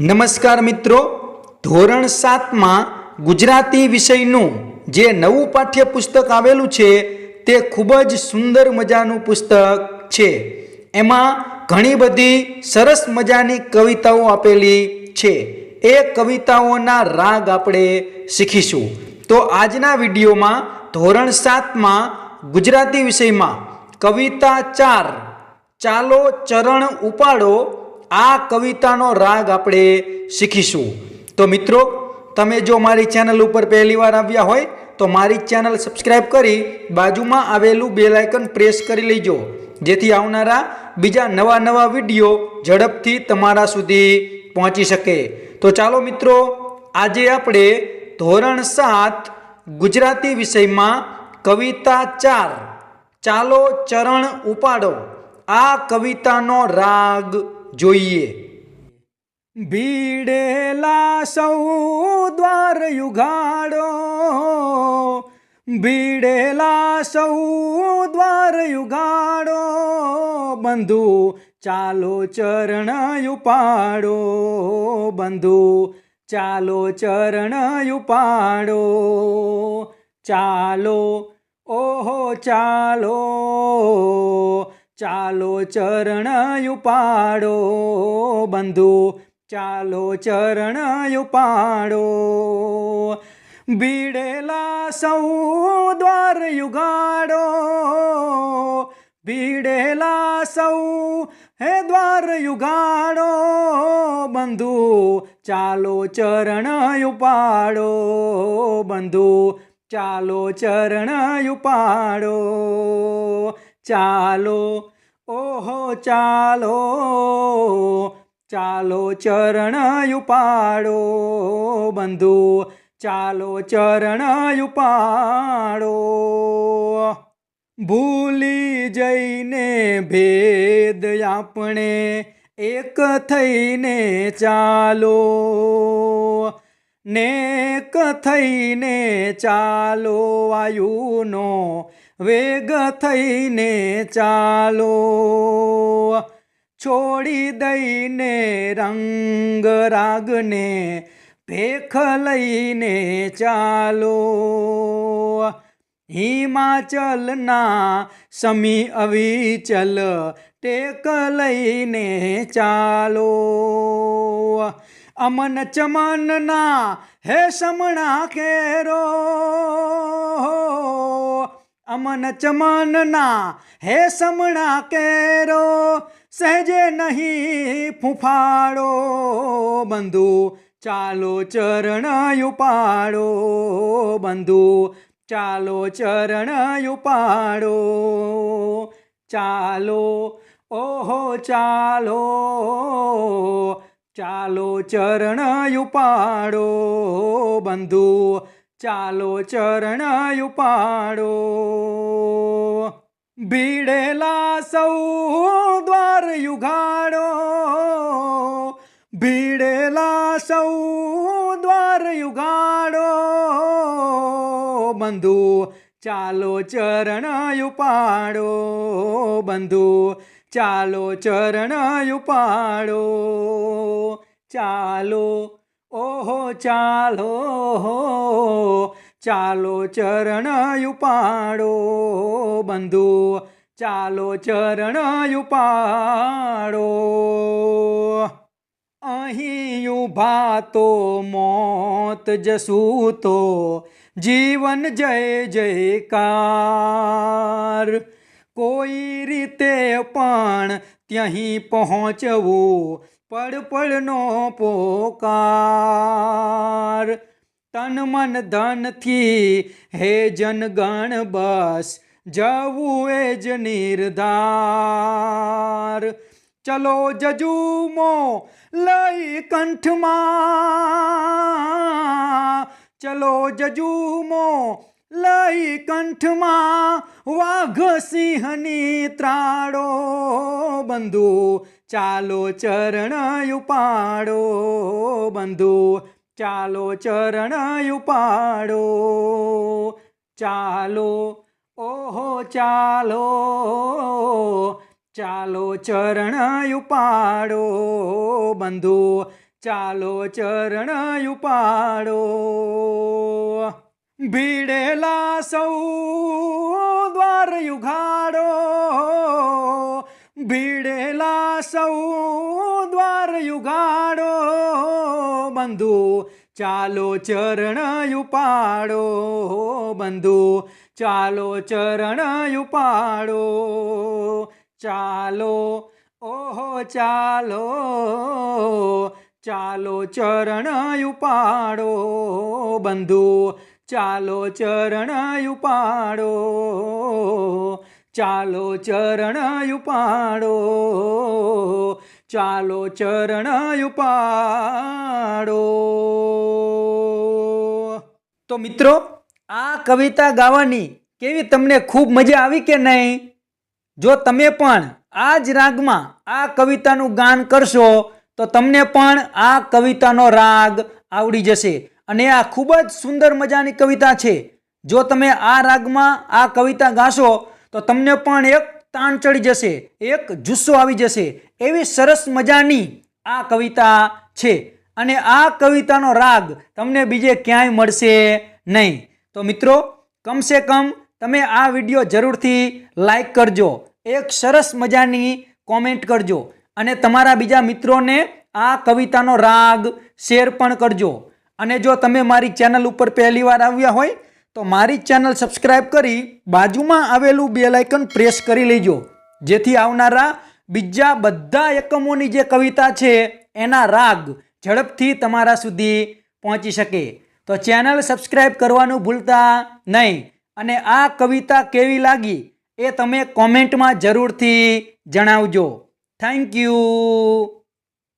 નમસ્કાર મિત્રો, ધોરણ સાતમાં ગુજરાતી વિષયનું જે નવું પાઠ્યપુસ્તક આવેલું છે, તે ખૂબ જ સુંદર મજાનું પુસ્તક છે. એમાં ઘણી બધી સરસ મજાની કવિતાઓ આપેલી છે. એ કવિતાઓના રાગ આપણે શીખીશું. તો આજના વિડીયોમાં ધોરણ સાતમાં ગુજરાતી વિષયમાં કવિતા ચાર. ચાલો ચરણ ઉપાડો. આ કવિતાનો રાગ આપણે શીખીશું. તો મિત્રો, તમે જો મારી ચેનલ ઉપર પહેલી વાર આવ્યા હોય, તો મારી ચેનલ સબસ્ક્રાઈબ કરી બાજુમાં આવેલું બેલ આઇકન પ્રેસ કરી લેજો. જેથી આવનારા બીજા નવા નવા વીડિયો ઝડપથી તમારા સુધી પહોંચી શકે. તો ચાલો મિત્રો, આજે આપણે ધોરણ સાત ગુજરાતી વિષયમાં કવિતા ચાર. ચાલો ચરણ ઉપાડો. આ કવિતાનો રાગ જોઈએ. ભીડેલા સૌ દ્વાર યુગાડો. ભીડેલા સૌ દ્વાર યુગાડો. બંધુ, ચાલો ચરણ ઉપાડો બંધુ, ચાલો ચરણ ઉપાડો ચાલો, ઓહો, ચાલો. ચાલો ચરણ ઉપાડો, બંધુ, ચાલો ચરણ ઉપાડો. ભીડેલા સૌ દ્વાર યુગાડો, ભીડેલા સૌ હે દ્વાર યુગાડો, બંધુ, ચાલો ચરણ ઉપાડો, બંધુ, ચાલો ચરણ ઉપાડો. ચાલો ઓહો, ચાલો ચાલો ચરણ ઉપાડો બંધુ, ચાલો ચરણ ઉપાડો ભૂલી જઈને ભેદ આપણે એક થઈને ચાલો. નેક થઈને ચાલો, વાયુનો વેગ થઈને ચાલો. છોડી દઈને રંગ રાગને ભેખ લઈને ચાલો. હિમાચલના સમી અવિચલ ટેક લઈને ચાલો. અમન ચમનના હે સમણા કેરો. અમન ચમનના હે સમણા કેરો, સહેજે નહીં ફૂફાડો, બંધુ ચાલો ચરણ ઉપાડો બંધુ ચાલો ચરણ ઉપાડો ચાલો, ઓહો ચાલો ચાલો ચરણ ઉપાડો બંધુ ચાલો ચરણ ઉપાડો ભીડેલા સૌ દ્વાર યુગાડો ભીડેલા સૌ દ્વાર યુગાડો બંધુ, ચાલો ચરણ ઉપાડો બંધુ, ચાલો ચરણ ઉપાડો ચાલો ઓહો, ચાલો ચાલો ચરણ ઉપાડો બંધુ, ચાલો ચરણ ઉપાડો અહીં ઊભા તો મોત જસું તો, જીવન જય જયકાર. કોઈ રીતે પણ ત્યહીં પહોંચવું પડપડનો પોકાર. તન મન ધનથી હે જનગણ બસ, જવું એ જ નિર્ધાર. ચલો જજુમો લઈ કંઠમાં. ચલો જજુમો લઈ કંઠમાં વાઘ સિંહની ત્રાડો. બંધુ, ચાલો ચરણ ઉપાડો બંધુ, ચાલો ચરણ ઉપાડો ચાલો, ઓહો, ચાલો. ચાલો ચરણ ઉપાડો બંધુ, ચાલો ચરણ ઉપાડો ભીડેલા સૌ દ્વાર યુઘાડો. ભીડેલા સૌ દ્વાર યુગાડો બંધુ, ચાલો ચરણ ઉપાડો બંધુ, ચાલો ચરણ ઉપાડો ચાલો, ઓહો, ચાલો. ચાલો ચરણ ઉપાડો બંધુ ચાલો ચરણ ઉપાડો. ચાલો ચરણ ઉપાડો. ચાલો ચરણ ઉપાડો. તો મિત્રો, આ કવિતા ગાવાની કેવી તમને ખૂબ મજા આવી કે નહીં? જો તમે પણ આ જ રાગમાં આ કવિતાનું ગાન કરશો, તો તમને પણ આ કવિતાનો રાગ આવડી જશે. અને આ ખૂબ જ સુંદર મજાની કવિતા છે. જો તમે આ રાગમાં આ કવિતા ગાશો, તો તમને પણ એક તાણ ચડી જશે, એક જુસ્સો આવી જશે. એવી સરસ મજાની આ કવિતા છે. અને આ કવિતાનો રાગ તમને બીજે ક્યાંય મળશે નહીં. તો મિત્રો, કમસે કમ તમે આ વીડિયો જરૂરથી લાઈક કરજો. એક સરસ મજાની કોમેન્ટ કરજો. અને તમારા બીજા મિત્રોને આ કવિતાનો રાગ શેર પણ કરજો. અને જો તમે મારી ચેનલ ઉપર પહેલીવાર આવ્યા હોય, તો મારી ચેનલ સબસ્ક્રાઈબ કરી બાજુમાં આવેલું બેલ આઇકન પ્રેસ કરી લેજો. જેથી આવનારા બીજા બધા એકમોની જે કવિતા છે, એના રાગ ઝડપથી તમારા સુધી પહોંચી શકે. તો ચેનલ સબસ્ક્રાઈબ કરવાનું ભૂલતા નહીં. અને આ કવિતા કેવી લાગી, એ તમે કોમેન્ટમાં જરૂરથી જણાવજો. Thank you.